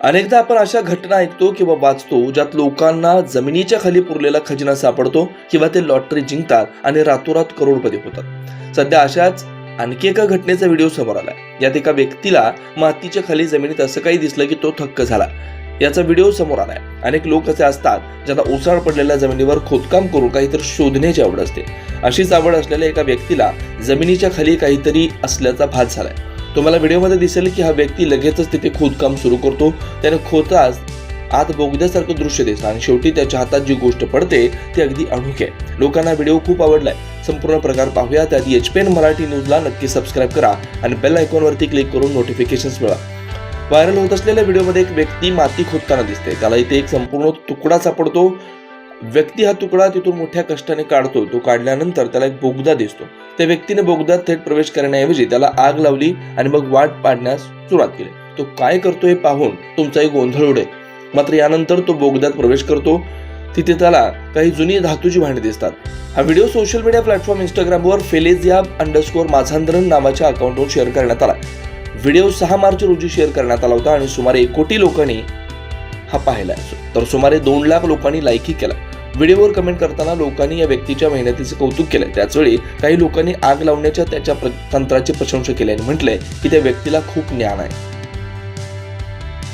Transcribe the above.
अनेकदा आपण अशा घटना ऐकतो किंवा वाचतो ज्यात लोकांना जमिनीच्या खाली पुरलेला खजिना सापडतो किंवा ते लॉटरी जिंकतात आणि रातोरात करोडपती होतात. सध्या अशाच आणखी एका घटनेचा व्हिडिओ समोर आलाय. यात एका व्यक्तीला मातीच्या खाली जमिनीत असं काही दिसलं की तो थक्क झाला. याचा व्हिडिओ समोर आलाय. अनेक लोक असे असतात ज्यांना ओसाड पडलेल्या जमिनीवर खोदकाम करून काहीतरी शोधण्याची आवड असते. अशीच आवड असलेल्या एका व्यक्तीला जमिनीच्या खाली काहीतरी असल्याचा भास झालाय. तुम्हाला व्हिडिओमध्ये दिसेल की हा व्यक्ती लगेचच तिथे खोदकाम सुरू करतो. त्याने खोदताच आत बोगद्यासारखं दृश्य दिसतं आणि शेवटी त्याच्या हातात जी गोष्ट पडते ती अगदी अनोखी आहे. लोकांना व्हिडिओ खूप आवडलाय. संपूर्ण प्रकार पाहूया. त्याआधी एच पी एन मराठी न्यूजला नक्की सबस्क्राईब करा आणि बेल आयकॉनवरती क्लिक करून नोटिफिकेशन्स मिळवा. व्हायरल होत असलेल्या व्हिडिओमध्ये एक व्यक्ती माती खोदताना दिसते. त्याला इथे एक संपूर्ण तुकडा सापडतो. व्यक्ती हा तुकडा तिथून मोठ्या कष्टाने काढतो. तो काढल्यानंतर त्याला एक बोगदा दिसतो. त्या व्यक्तीने बोगदात थेट प्रवेश करण्याऐवजी त्याला आग लावली आणि मग वाट पाडण्यास सुरुवात केली. तो काय करतो हे पाहून तुमचाही गोंधळ उडेल. मात्र यानंतर तो बोगद्यात प्रवेश करतो. तिथे त्याला काही जुनी धातूची भांडी दिसतात. हा व्हिडिओ सोशल मीडिया प्लॅटफॉर्म इंस्टाग्रामवर फेलेजिया अंडरस्कोर माझांद्रन नावाच्या अकाउंटवर शेअर करण्यात आला. व्हिडिओ सहा मार्च रोजी शेअर करण्यात आला होता आणि सुमारे एक कोटी लोकांनी हा पाहिला तर सुमारे दोन लाख लोकांनी लाईकही केला. व्हिडिओवर कमेंट करताना लोकांनी या व्यक्तीच्या मेहनतीचे कौतुक केले त्याचवेळी काही लोकांनी आग लावण्याच्या त्याच्या तंत्राची प्रशंसा केली आणि म्हटलंय की त्या व्यक्तीला खूप ज्ञान आहे.